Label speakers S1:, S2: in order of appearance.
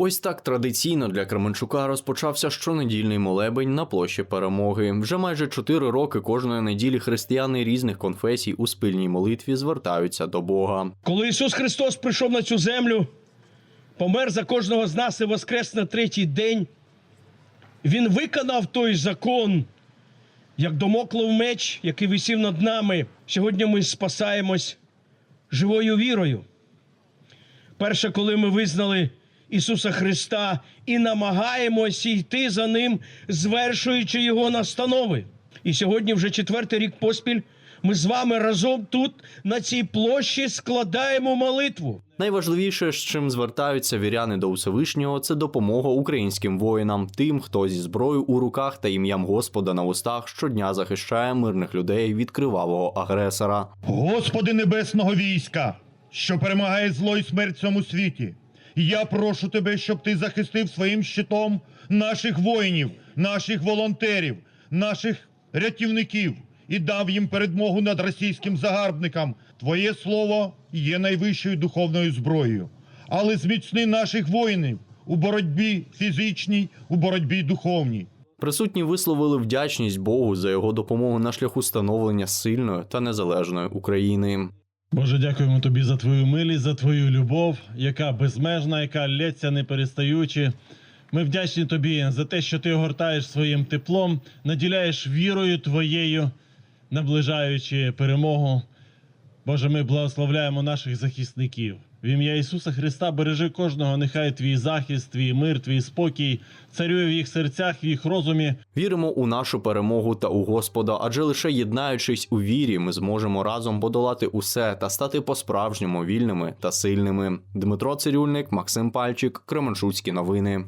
S1: Ось так традиційно для Кременчука розпочався щонедільний молебень на площі перемоги. Вже майже чотири роки кожної неділі християни різних конфесій у спільній молитві звертаються до Бога.
S2: Коли Ісус Христос прийшов на цю землю, помер за кожного з нас і воскрес на третій день, Він виконав той закон, як домоклов меч, який висів над нами. Сьогодні ми спасаємось живою вірою. Перше, коли ми визнали Ісуса Христа і намагаємося йти за Ним, звершуючи Його настанови. І сьогодні, вже четвертий рік поспіль, ми з вами разом тут, на цій площі, складаємо молитву.
S1: Найважливіше, з чим звертаються віряни до Всевишнього, це допомога українським воїнам, тим, хто зі зброєю у руках та ім'ям Господа на устах щодня захищає мирних людей від кривавого агресора.
S3: Господи небесного війська, що перемагає зло і смерть в цьому світі. Я прошу тебе, щоб ти захистив своїм щитом наших воїнів, наших волонтерів, наших рятівників і дав їм передмогу над російським загарбникам. Твоє слово є найвищою духовною зброєю. Але зміцни наших воїнів у боротьбі фізичній, у боротьбі духовній.
S1: Присутні висловили вдячність Богу за його допомогу на шляху становлення сильної та незалежної України.
S4: Боже, дякуємо тобі за твою милість, за твою любов, яка безмежна, яка лється не перестаючи. Ми вдячні тобі за те, що ти огортаєш своїм теплом, наділяєш вірою твоєю, наближаючи перемогу. Боже, ми благословляємо наших захисників. В ім'я Ісуса Христа бережи кожного, нехай твій захист, твій мир, твій спокій царює в їх серцях, в їх розумі.
S1: Віримо у нашу перемогу та у Господа, адже лише єднаючись у вірі, ми зможемо разом подолати усе та стати по-справжньому вільними та сильними. Дмитро Цирюльник, Максим Пальчик, Кременчуцькі новини.